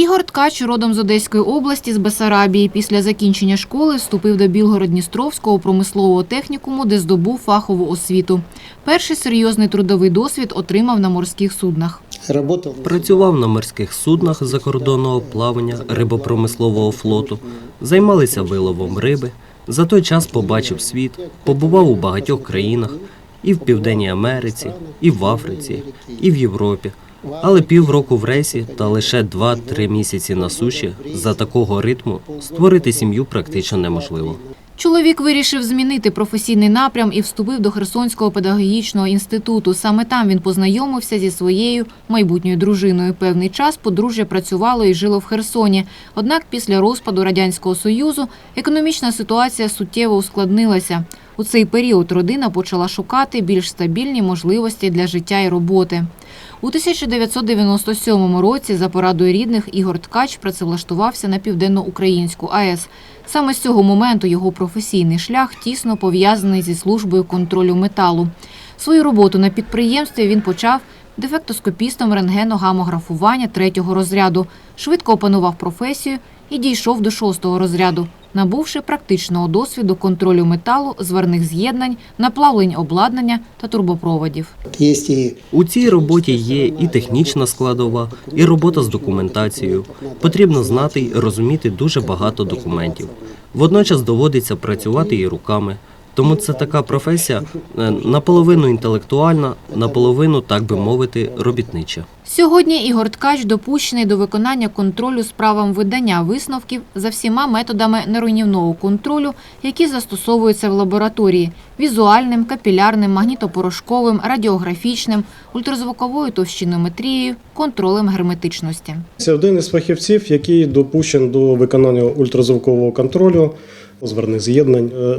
Ігор Ткач родом з Одеської області з Бесарабії. Після закінчення школи вступив до Білгород-Дністровського промислового технікуму, де здобув фахову освіту. Перший серйозний трудовий досвід отримав на морських суднах. Працював на морських суднах закордонного плавання рибопромислового флоту, займалися виловом риби. За той час побачив світ, побував у багатьох країнах і в Південній Америці, і в Африці, і в Європі. Але півроку в рейсі та лише 2-3 місяці на суші за такого ритму створити сім'ю практично неможливо. Чоловік вирішив змінити професійний напрям і вступив до Херсонського педагогічного інституту. Саме там він познайомився зі своєю майбутньою дружиною. Певний час подружжя працювало і жило в Херсоні. Однак після розпаду Радянського Союзу економічна ситуація суттєво ускладнилася. У цей період родина почала шукати більш стабільні можливості для життя і роботи. У 1997 році за порадою рідних Ігор Ткач працевлаштувався на південноукраїнську АЕС. Саме з цього моменту його професійний шлях тісно пов'язаний зі службою контролю металу. Свою роботу на підприємстві він почав дефектоскопістом рентгеногамографування третього розряду, швидко опанував професію і дійшов до шостого розряду, набувши практичного досвіду контролю металу, зварних з'єднань, наплавлень обладнання та турбопроводів. У цій роботі є і технічна складова, і робота з документацією. Потрібно знати й розуміти дуже багато документів. Водночас доводиться працювати і руками. Тому це така професія е, наполовину інтелектуальна, наполовину, так би мовити, робітнича. Сьогодні Ігор Ткач допущений до виконання контролю з правом видання висновків за всіма методами неруйнівного контролю, які застосовуються в лабораторії – візуальним, капілярним, магнітопорошковим, радіографічним, ультразвуковою товщинометрією, контролем герметичності. Це один із фахівців, який допущений до виконання ультразвукового контролю зверних з'єднань. Е,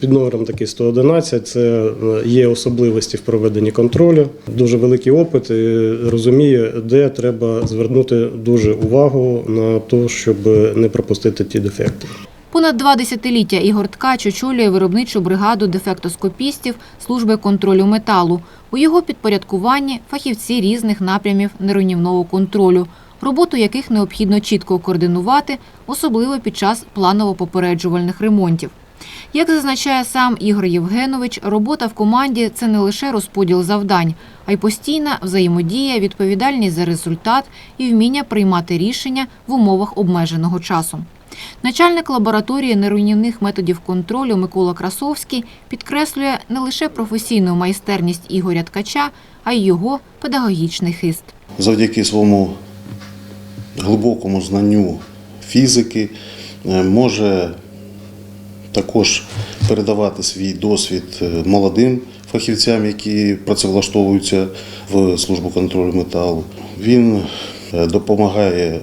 Під номером такий 111 це е, є особливості в проведенні контролю. Дуже великий опит і розуміє, де треба звернути дуже увагу на те, щоб не пропустити ті дефекти. Понад два десятиліття Ігор Ткач очолює виробничу бригаду дефектоскопістів служби контролю металу. У його підпорядкуванні фахівці різних напрямів неруйнівного контролю, роботу яких необхідно чітко координувати, особливо під час планово-попереджувальних ремонтів. Як зазначає сам Ігор Євгенович, робота в команді це не лише розподіл завдань, а й постійна взаємодія, відповідальність за результат і вміння приймати рішення в умовах обмеженого часу. Начальник лабораторії неруйнівних методів контролю Микола Красовський підкреслює не лише професійну майстерність Ігоря Ткача, а й його педагогічний хист. завдяки своєму глибокому знанню фізики е, може також передавати свій досвід е, молодим фахівцям, які працевлаштовуються в службу контролю металу. Він е, допомагає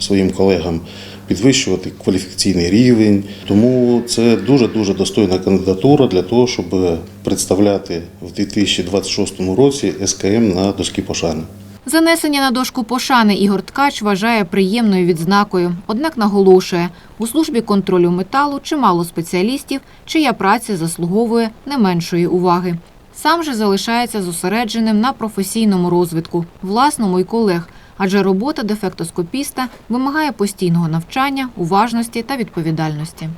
своїм колегам підвищувати кваліфікаційний рівень. Тому це дуже дуже достойна кандидатура для того, щоб представляти в 2026 році СКМ на дошки пошани. Занесення на дошку пошани Ігор Ткач вважає приємною відзнакою. Однак наголошує, у службі контролю металу чимало спеціалістів, чия праця заслуговує не меншої уваги. Сам же залишається зосередженим на професійному розвитку, власному і колег, адже робота дефектоскопіста вимагає постійного навчання, уважності та відповідальності.